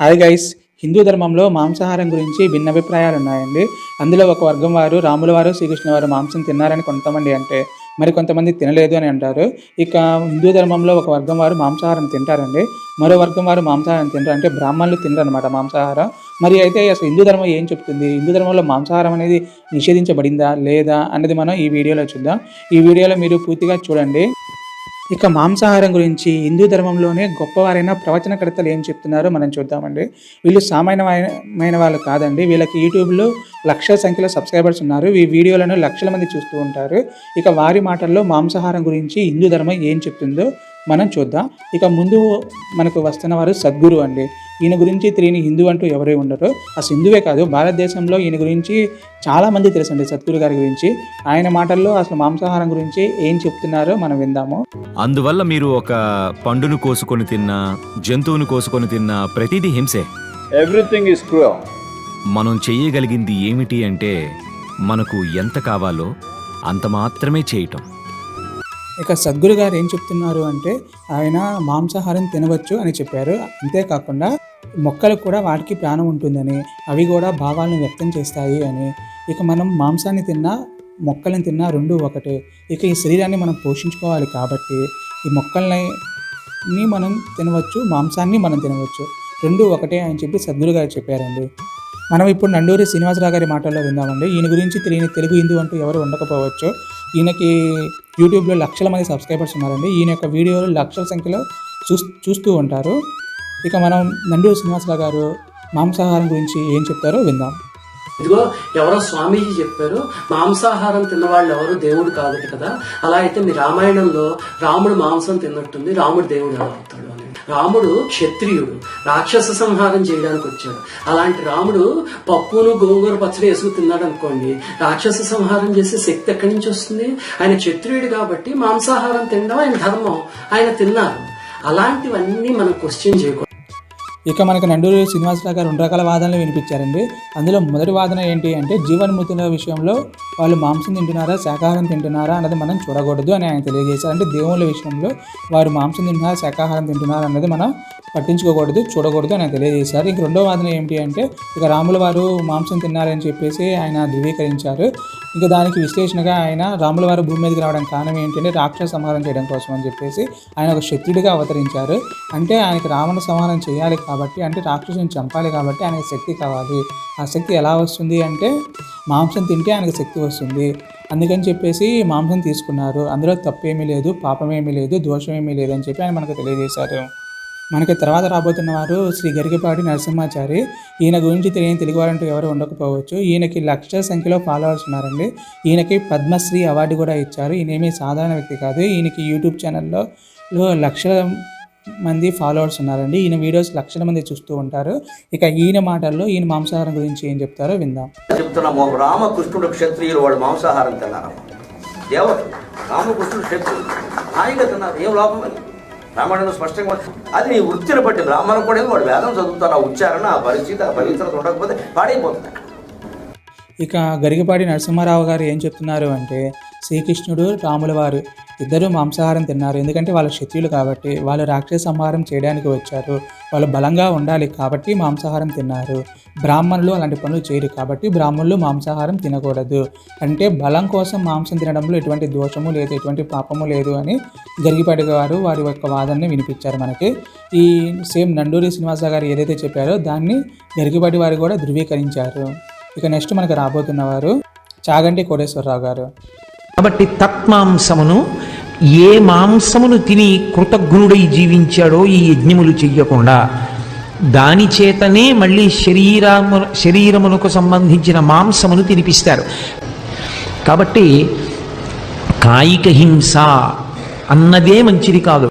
Hi guys. Hindu ధర్మంలో మాంసాహారం గురించి భిన్న అభిప్రాయాలు ఉన్నాయండి అందులో ఒక వర్గం వారు రాముల వారు శ్రీకృష్ణ వారు మాంసం తిన్నారని కొంతమంది అంటే మరి కొంతమంది తినలేదు అని అంటారు. ఇక హిందూ ధర్మంలో ఒక వర్గం వారు మాంసాహారం తింటారండి. మరో వర్గం వారు మాంసాహారం తింటారు అంటే బ్రాహ్మణులు తినరు అనమాట మాంసాహారం. మరి అయితే అసలు హిందూ ధర్మం ఏం చెప్తుంది? హిందూ ధర్మంలో మాంసాహారం అనేది నిషేధించబడిందా లేదా అన్నది మనం ఈ వీడియోలో చూద్దాం. ఈ వీడియోలో మీరు పూర్తిగా చూడండి. ఇక మాంసాహారం గురించి హిందూ ధర్మంలోనే గొప్పవారైన ప్రవచనకర్తలు ఏం చెప్తున్నారో మనం చూద్దామండి. వీళ్ళు సామాన్యమైన వాళ్ళు కాదండి. వీళ్ళకి యూట్యూబ్లో లక్షల సంఖ్యలో సబ్స్క్రైబర్స్ ఉన్నారు. ఈ వీడియోలను లక్షల మంది చూస్తూ ఉంటారు. ఇక వారి మాటల్లో మాంసాహారం గురించి హిందూ ధర్మం ఏం చెప్తుందో మనం చూద్దాం. ఇక ముందు మనకు వస్తున్న వారు సద్గురు అండి. ఈయన గురించి తెలియని హిందూ అంటూ ఎవరే ఉండరు. అసలు హిందువే కాదు భారతదేశంలో ఈయన గురించి చాలా మంది తెలుసండి సద్గురు గారి గురించి. ఆయన మాటల్లో అసలు మాంసాహారం గురించి ఏం చెప్తున్నారో మనం విందాము. అందువల్ల మీరు ఒక పండును కోసుకొని తిన్నా జంతువును కోసుకొని తిన్నా ప్రతిదీ హింసే. Everything is cruel. మనం చెయ్యగలిగింది ఏమిటి అంటే మనకు ఎంత కావాలో అంత మాత్రమే చేయటం. ఇక సద్గురు గారు ఏం చెప్తున్నారు అంటే ఆయన మాంసాహారం తినవచ్చు అని చెప్పారు. అంతేకాకుండా మొక్కలు కూడా వాటికి ప్రాణం ఉంటుందని అవి కూడా భావాలను వ్యక్తం చేస్తాయి అని. ఇక మనం మాంసాన్ని తిన్నా మొక్కలను తిన్నా రెండు ఒకటే. ఇక ఈ శరీరాన్ని మనం పోషించుకోవాలి కాబట్టి ఈ మొక్కల్ని మనం తినవచ్చు మాంసాన్ని మనం తినవచ్చు. రెండు ఒకటే అని చెప్పి సద్గురు గారు చెప్పారండి. మనం ఇప్పుడు నండూరి శ్రీనివాసరావు గారి మాటల్లో విందామండి. ఈయన గురించి తెలియని తెలుగు హిందూ అంటూ ఎవరు ఉండకపోవచ్చు. ఈయనకి యూట్యూబ్లో లక్షల మంది సబ్స్క్రైబర్స్ ఉన్నారండి. ఈయన యొక్క వీడియోలు లక్షల సంఖ్యలో చూస్ చూస్తూ ఉంటారు. ఇక మనం నండూరు శ్రీనివాసరావు గారు మాంసాహారం గురించి ఏం చెప్తారో విందాం. ఇదిగో ఎవరో స్వామీజీ చెప్పారు మాంసాహారం తిన్నవాళ్ళు ఎవరు దేవుడు కాదట కదా. అలా అయితే మీ రామాయణంలో రాముడు మాంసం తిన్నట్టుంది రాముడు దేవుడు ఎలా అవుతాడు అని. రాముడు క్షత్రియుడు రాక్షస సంహారం చేయడానికి వచ్చాడు. అలాంటి రాముడు పప్పును గోంగూర పచ్చడి వేసుకు తిన్నాడు అనుకోండి రాక్షస సంహారం చేసే శక్తి ఎక్కడి నుంచి వస్తుంది? ఆయన క్షత్రియుడు కాబట్టి మాంసాహారం తినడం ఆయన ధర్మం ఆయన తిన్నారు. అలాంటివన్నీ మనం క్వశ్చన్ చేయకూడదు. ఇక మనకు నండూరు శ్రీనివాసరావు గారు రెండు రకాల వాదనలు వినిపించారండి. అందులో మొదటి వాదన ఏంటి అంటే జీవన్మృతుల విషయంలో వాళ్ళు మాంసం తింటున్నారా శాకాహారం తింటున్నారా అన్నది మనం చూడకూడదు అని ఆయన తెలియజేశారు. అంటే దేవుళ్ళ విషయంలో వారు మాంసం తింటున్నారా శాకాహారం తింటున్నారా అన్నది మనం పట్టించుకోకూడదు చూడకూడదు అని ఆయన తెలియజేశారు. ఇంక రెండో వాదన ఏమిటి అంటే ఇక రాముల వారు మాంసం తిన్నారని చెప్పేసి ఆయన ధృవీకరించారు. ఇక దానికి విశ్లేషణగా ఆయన రాముల వారు భూమి మీదకి రావడం కారణం ఏంటంటే రాక్షస సంహారం చేయడం కోసం అని చెప్పేసి ఆయన ఒక శక్తుడిగా అవతరించారు. అంటే ఆయనకి రావణ సంహారం చేయాలి కాబట్టి అంటే రాక్షసుని చంపాలి కాబట్టి ఆయనకి శక్తి కావాలి. ఆ శక్తి ఎలా వస్తుంది అంటే మాంసం తింటే ఆయనకు శక్తి వస్తుంది. అందుకని చెప్పేసి మాంసం తీసుకున్నారు. అందులో తప్పేమీ లేదు పాపమేమీ లేదు దోషమేమీ లేదు అని చెప్పి ఆయన మనకు తెలియజేశారు. మనకి తర్వాత రాబోతున్న వారు శ్రీ గరికపాటి నరసింహాచారి. ఈయన గురించి తెలియని తెలుగువారంటూ ఎవరు ఉండకపోవచ్చు. ఈయనకి లక్షల సంఖ్యలో ఫాలోవర్స్ ఉన్నారండి. ఈయనకి పద్మశ్రీ అవార్డు కూడా ఇచ్చారు. ఈయనేమీ సాధారణ వ్యక్తి కాదు. ఈయనకి యూట్యూబ్ ఛానల్లో లక్షల మంది ఫాలోవర్స్ ఉన్నారండి. ఈయన వీడియోస్ లక్షల మంది చూస్తూ ఉంటారు. ఇక ఈయన మాటల్లో ఈయన మాంసాహారం గురించి ఏం చెప్తారో విందాం. చెప్తున్నాము రామకృష్ణుడు క్షత్రియులు వాళ్ళు మాంసాహారం తిన్నారు దేవత రామకృష్ణుడు క్షత్రియులు. హాయిగా తిన్నారు ఏం లాభం అది? రామాయణంలో స్పష్టంగా. అది నీ వృత్తిని బట్టి బ్రాహ్మణం కూడా వాడు వేదం చదువుతాను ఆ ఉచ్చారణ ఆ పరిస్థితి ఆ పవిత్రత ఉండకపోతే పాడైపోతుంది. ఇక గరికపాటి నరసింహారావు గారు ఏం చెప్తున్నారు అంటే శ్రీకృష్ణుడు రాముల వారు ఇద్దరూ మాంసాహారం తిన్నారు. ఎందుకంటే వాళ్ళ క్షత్రియులు కాబట్టి వాళ్ళు రాక్షస సంహారం చేయడానికి వచ్చారు. వాళ్ళు బలంగా ఉండాలి కాబట్టి మాంసాహారం తిన్నారు. బ్రాహ్మణులు అలాంటి పనులు చేయరు కాబట్టి బ్రాహ్మణులు మాంసాహారం తినకూడదు. అంటే బలం కోసం మాంసం తినడంలో ఎటువంటి దోషము లేదు ఎటువంటి పాపము లేదు అని గరిగిపాటి గారు వారి యొక్క వాదనని వినిపించారు మనకి. ఈ సేమ్ నండూరి శ్రీనివాస గారు ఏదైతే చెప్పారో దాన్ని జరిగిపడి వారు కూడా ధృవీకరించారు. ఇక నెక్స్ట్ మనకు రాబోతున్న వారు చాగంటి కోటేశ్వరరావు గారు. కాబట్టి తత్మాంసమును ఏ మాంసమును తిని కృతజ్ఞుడై జీవించాడో ఈ యజ్ఞములు చెయ్యకుండా దాని చేతనే మళ్ళీ శరీరము శరీరమునకు సంబంధించిన మాంసమును తినిపిస్తారు. కాబట్టి కాయిక హింస అన్నదే మంచిది కాదు.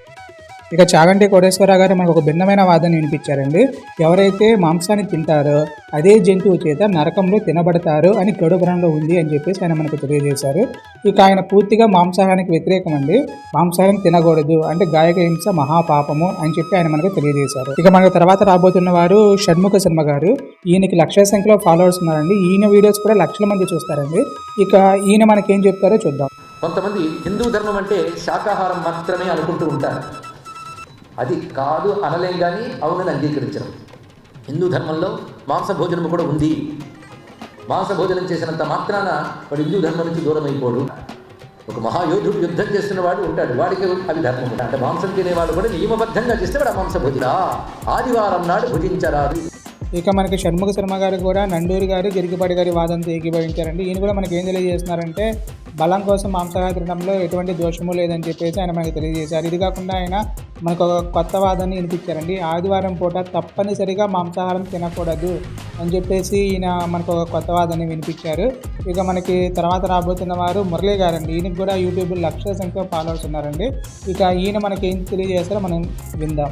ఇక చాగంటి కోటేశ్వర గారు మనకు ఒక భిన్నమైన వాదన వినిపించారండి. ఎవరైతే మాంసాన్ని తింటారో అదే జంతువు చేత నరకంలో తినబడతారు అని గడుపురంలో ఉంది అని చెప్పేసి ఆయన మనకు తెలియజేశారు. ఇక ఆయన పూర్తిగా మాంసాహారానికి వ్యతిరేకం అండి. మాంసాహారం తినకూడదు అంటే గాయక హింస మహాపాపము అని చెప్పి ఆయన మనకు తెలియజేశారు. ఇక మనకు తర్వాత రాబోతున్న వారు షణ్ముఖ శర్మ గారు. ఈయనకి లక్షల సంఖ్యలో ఫాలోవర్స్ ఉన్నారండి. ఈయన వీడియోస్ కూడా లక్షల మంది చూస్తారండి. ఇక ఈయన మనకేం చెప్తారో చూద్దాం. కొంతమంది హిందూ ధర్మం అంటే శాకాహారం మాత్రమే అనుకుంటూ ఉంటారు. అది కాదు అనలేం కానీ అవునని అంగీకరించడం. హిందూ ధర్మంలో మాంస భోజనం కూడా ఉంది. మాంస భోజనం చేసినంత మాత్రాన వాడు హిందూ ధర్మం నుంచి దూరం అయిపోడు ఒక మహాయోధుడు యుద్ధం చేస్తున్న వాడు ఉంటాడు. వాడికి అవి ధర్మం అంటే మాంసం తినేవాడు కూడా నియమబద్ధంగా చేస్తే వాడు ఆ ఆదివారం నాడు భుజించరాదు. ఇక మనకి షణ్ముఖ శర్మ గారు కూడా నండూరి గారు గిరికిపాటి గారి వాదంతో ఏకీభవించారండి. ఈయన కూడా మనకి ఏం తెలియజేస్తున్నారంటే బలం కోసం మాంసాహార తినడంలో ఎటువంటి దోషము లేదని చెప్పేసి ఆయన మనకి తెలియజేశారు. ఇది కాకుండా ఆయన మనకు ఒక కొత్త వాదాన్ని వినిపించారండి. ఆదివారం పూట తప్పనిసరిగా మాంసాహారం తినకూడదు అని చెప్పేసి ఈయన మనకు ఒక కొత్త వాదాన్ని వినిపించారు. ఇక మనకి తర్వాత రాబోతున్న వారు మురళీ గారండి. ఈయనకి కూడా యూట్యూబ్ లక్షల సంఖ్యలో ఫాలోవర్స్ ఉన్నారండి. ఇక ఈయన మనకి ఏం తెలియజేస్తారో మనం విందాం.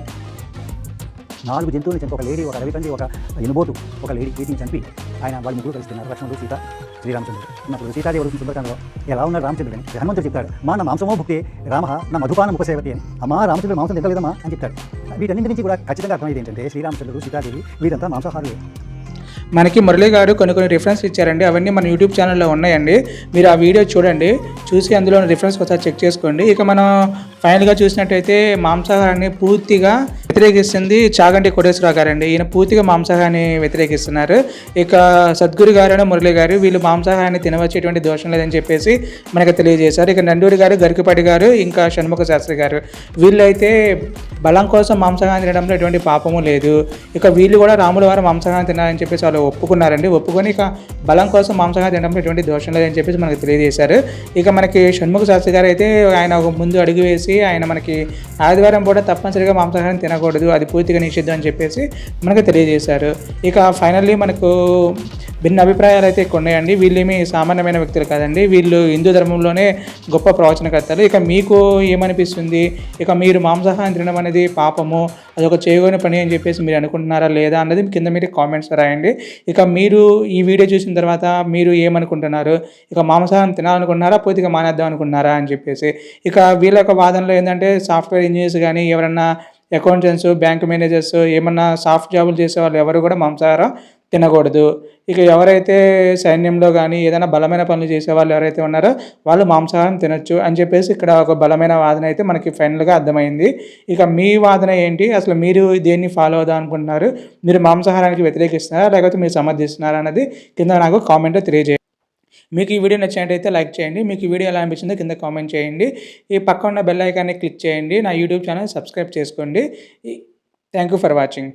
నాలుగు జంతువులు చంపి ఒక లేడీ ఒక రవిపంది ఒక ఇనుబోటు ఒక లేడీ వీటిని చంపి ఆయన వాళ్ళు ముగ్గురు కలుస్తున్నారు లక్ష్మణుడు సీత శ్రీరామచంద్రుడు. ఉన్నప్పుడు సీతాదేవుడు సుందరకాండలో ఎలా ఉన్నాడు రామచంద్రుడు అని హనుమంతుడు చెప్తాడు. మా నా మాంసమో భుక్తే రామ నా మధుపానం ఉపసేవతి అని. అమ్మా రామచంద్రుడు మాంసం తింటలేదమ్మా అని చెప్తాడు. వీటన్నింటి నుంచి కూడా ఖచ్చితంగా అర్థమైంది ఏంటంటే శ్రీరామచంద్రుడు సీతాదేవి వీరంతా మాంసాహారులే. మనకి మురళి గారు కొన్ని కొన్ని రిఫరెన్స్ ఇచ్చారండి. అవన్నీ మన యూట్యూబ్ ఛానల్లో ఉన్నాయండి. మీరు ఆ వీడియో చూడండి. చూసి అందులో రిఫరెన్స్ ఒకసారి చెక్ చేసుకోండి. ఇక మనం ఫైనల్గా చూసినట్టయితే మాంసాహారాన్ని పూర్తిగా వ్యతిరేకిస్తుంది చాగంటి కోటేశ్వరరావు గారండి. ఈయన పూర్తిగా మాంసాహాన్ని వ్యతిరేకిస్తున్నారు. ఇక సద్గురు గారు మురళి గారు వీళ్ళు మాంసాహారాన్ని తినవచ్చేటువంటి దోషం లేదని చెప్పేసి మనకు తెలియజేశారు. ఇక నండూరి గారు గరికపాటి గారు ఇంకా షణ్ముఖ శాస్త్రి గారు వీళ్ళైతే బలం కోసం మాంసాహారం తినడంలో ఎటువంటి పాపము లేదు. ఇక వీళ్ళు కూడా రాముల వారు మాంసాహారం తినాలని చెప్పేసి వాళ్ళు ఒప్పుకున్నారండి. ఒప్పుకొని ఇక బలం కోసం మాంసాహారం తినడంలో ఎటువంటి దోషం లేదని చెప్పేసి మనకు తెలియజేశారు. ఇక మనకి షణ్ముఖ శాస్త్రి గారు అయితే ఆయన ఒక ముందు అడుగు వేసి ఆయన మనకి ఆదివారం పూట తప్పనిసరిగా మాంసాహారం తినకూడదు అది పూర్తిగా నిషిద్ధం అని చెప్పేసి మనకు తెలియజేశారు. ఇక ఫైనల్లీ మనకు భిన్న అభిప్రాయాలు అయితే ఎక్కువ ఉన్నాయండి. వీళ్ళేమి సామాన్యమైన వ్యక్తులు కాదండి. వీళ్ళు హిందూ ధర్మంలోనే గొప్ప ప్రవచనకర్తలు. ఇక మీకు ఏమనిపిస్తుంది? ఇక మీరు మాంసాహారం తినడం అనేది పాపము అదొక చేయగోని పని అని చెప్పేసి మీరు అనుకుంటున్నారా లేదా అన్నది కింద మీరు కామెంట్స్ రాయండి. ఇక మీరు ఈ వీడియో చూసిన తర్వాత మీరు ఏమనుకుంటున్నారు? ఇక మాంసాహారం తినాలనుకుంటున్నారా? పూర్తిగా మానేద్దాం అనుకున్నారా అని చెప్పేసి. ఇక వీళ్ళ యొక్క వాదనలో ఏంటంటే సాఫ్ట్వేర్ ఇంజనీర్స్ కానీ ఎవరన్నా అకౌంటెంట్స్ బ్యాంక్ మేనేజర్స్ ఏమన్నా సాఫ్ట్ జాబులు చేసే వాళ్ళు ఎవరు కూడా మాంసాహారం తినకూడదు. ఇక ఎవరైతే సైన్యంలో కానీ ఏదైనా బలమైన పనులు చేసే వాళ్ళు ఎవరైతే ఉన్నారో వాళ్ళు మాంసాహారం తినొచ్చు అని చెప్పేసి ఇక్కడ ఒక బలమైన వాదన అయితే మనకి ఫైనల్గా అర్థమైంది. ఇక మీ వాదన ఏంటి? అసలు మీరు దేన్ని ఫాలో అవుదాం అనుకుంటున్నారు? మీరు మాంసాహారానికి వ్యతిరేకిస్తున్నారా? లేకపోతే మీరు సమర్థిస్తున్నారా? అన్నది కింద నాకు కామెంట్లో తెలియజేయండి. మీకు ఈ వీడియో నచ్చినట్టయితే లైక్ చేయండి. మీకు ఈ వీడియో ఎలా అనిపించిందో కింద కామెంట్ చేయండి. ఈ పక్క ఉన్న బెల్ ఐకాన్ని క్లిక్ చేయండి. నా యూట్యూబ్ ఛానల్ సబ్స్క్రైబ్ చేసుకోండి. Thank you for watching.